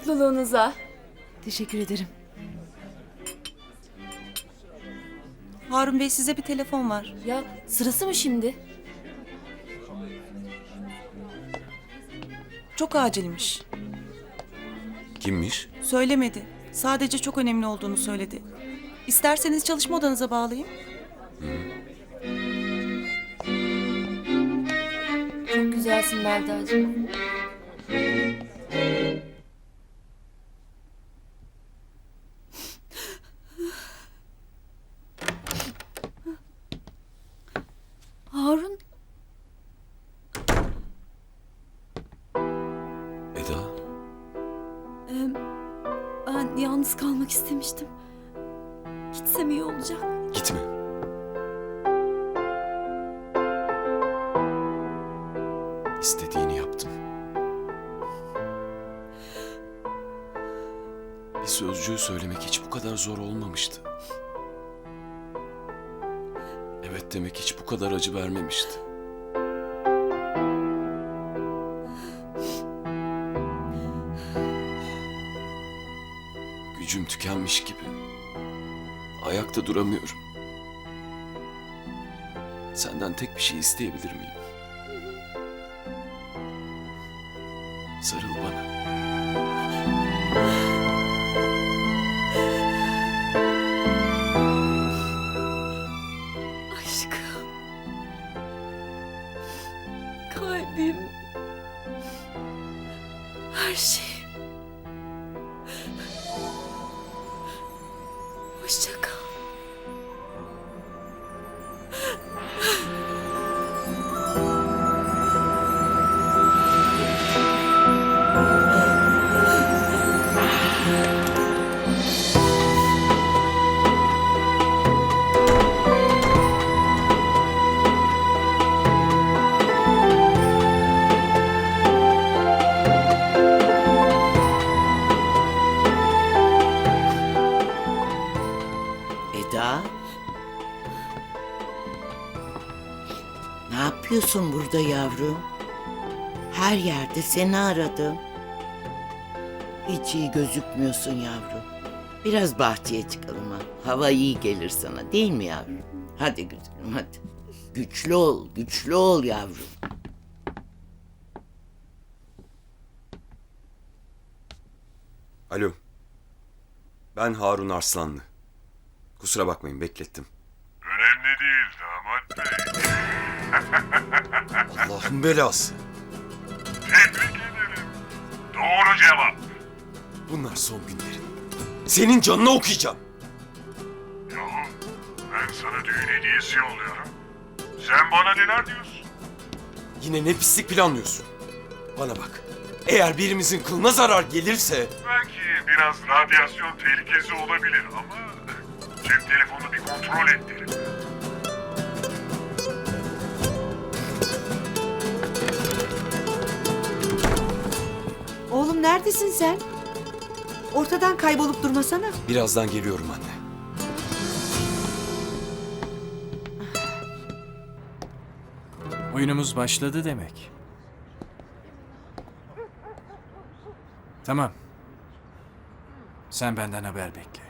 Mutluluğunuza. Teşekkür ederim. Harun Bey size bir telefon var. Ya sırası mı şimdi? Çok acilmiş. Kimmiş? Söylemedi. Sadece çok önemli olduğunu söyledi. İsterseniz çalışma odanıza bağlayayım. Çok güzelsin Melda'cığım. Yalnız kalmak istemiştim. Gitsem iyi olacak. Gitme. İstediğini yaptım. Bir sözcüğü söylemek hiç bu kadar zor olmamıştı. Evet demek hiç bu kadar acı vermemişti. Gücüm tükenmiş gibi. Ayakta duramıyorum. Senden tek bir şey isteyebilir miyim? Sarıl bana. Aşkım. Kalbim. Her şeyim. Hoşça kal. Yapıyorsun burada yavrum? Her yerde seni aradım. Hiç iyi gözükmüyorsun yavrum. Biraz bahçeye çıkalım ha. Hava iyi gelir sana değil mi yavrum? Hadi güzelim hadi. Güçlü ol, güçlü ol yavrum. Alo. Ben Harun Arslanlı. Kusura bakmayın beklettim. Önemli değil damat bey. Allah'ın belası. Tebrik ederim. Doğru cevap. Bunlar son günlerin. Senin canını okuyacağım. Yahu ben sana düğün hediyesi yolluyorum. Sen bana neler diyorsun? Yine ne pislik planlıyorsun. Bana bak. Eğer birimizin kılına zarar gelirse... Belki biraz radyasyon tehlikesi olabilir ama... Cep telefonu bir kontrol et Oğlum neredesin sen? Ortadan kaybolup durmasana. Birazdan geliyorum anne. Oyunumuz başladı demek. Tamam. Sen benden haber bekle.